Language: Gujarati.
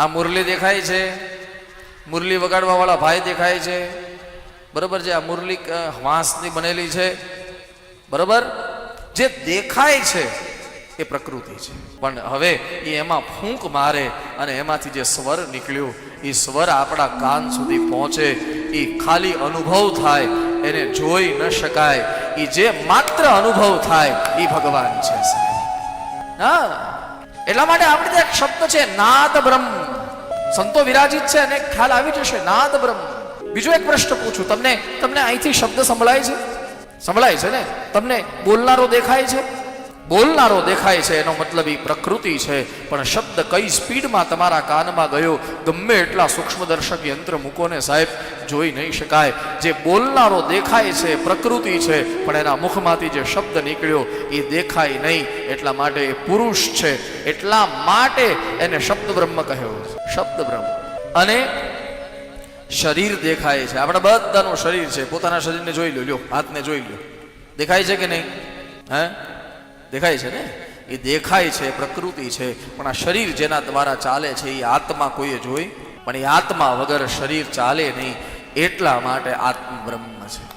આ મુરલી દેખાય છે. મુરલી વગાડવા વાળા ભાઈ દેખાય છે. બરોબર છે, આ મુરલી વાંસની બનેલી છે. બરોબર? જે દેખાય છે એ પ્રકૃતિ છે. પણ હવે એ એમાં ફૂંક મારે અને એમાંથી જે સ્વર નીકળ્યો, એ સ્વર આપણા કાન સુધી પહોંચે, એ ખાલી અનુભવ થાય, એને જોઈ ન શકાય. એ જે માત્ર અનુભવ થાય, એ ભગવાન છે. હા, એટલા માટે આપણે ત્યાં શબ્દ છે નાદ બ્રહ્મ સંતો વિરાજિત છે અને ખ્યાલ આવી જશે. નાદ બ્રહ્મ. બીજો એક પ્રશ્ન પૂછું. તમને તમને અહીંથી શબ્દ સંભળાય છે? સંભળાય છે ને? તમને બોલનારો દેખાય છે? બોલનારો દેખાય છે, એનો મતલબ એ પ્રકૃતિ છે. પણ શબ્દ કઈ સ્પીડમાં તમારા કાનમાં ગયો, ગમે એટલા સૂક્ષ્મદર્શક યંત્ર મૂકો ને સાહેબ, જોઈ નહીં શકાય. જે બોલનારો દેખાય છે, પ્રકૃતિ છે, પણ એના મુખમાંથી જે શબ્દ નીકળ્યો, એ દેખાય નહીં. એટલા માટે એ પુરુષ છે. એટલા માટે એને શબ્દ બ્રહ્મ કહ્યો. શબ્દ બ્રહ્મ અને શરીર દેખાય છે. આપણે બધાનું શરીર છે. પોતાના શરીરને જોઈ લો, લ્યો, હાથને જોઈ લો. દેખાય છે કે નહીં? હે? દેખાય છે ને? એ દેખાય છે, પ્રકૃતિ છે, પણ આ શરીર જેના દ્વારા ચાલે છે, એ આત્મા કોઈએ જોઈ? પણ એ આત્મા વગર શરીર ચાલે નહીં, એટલા માટે આત્મ બ્રહ્મ છે.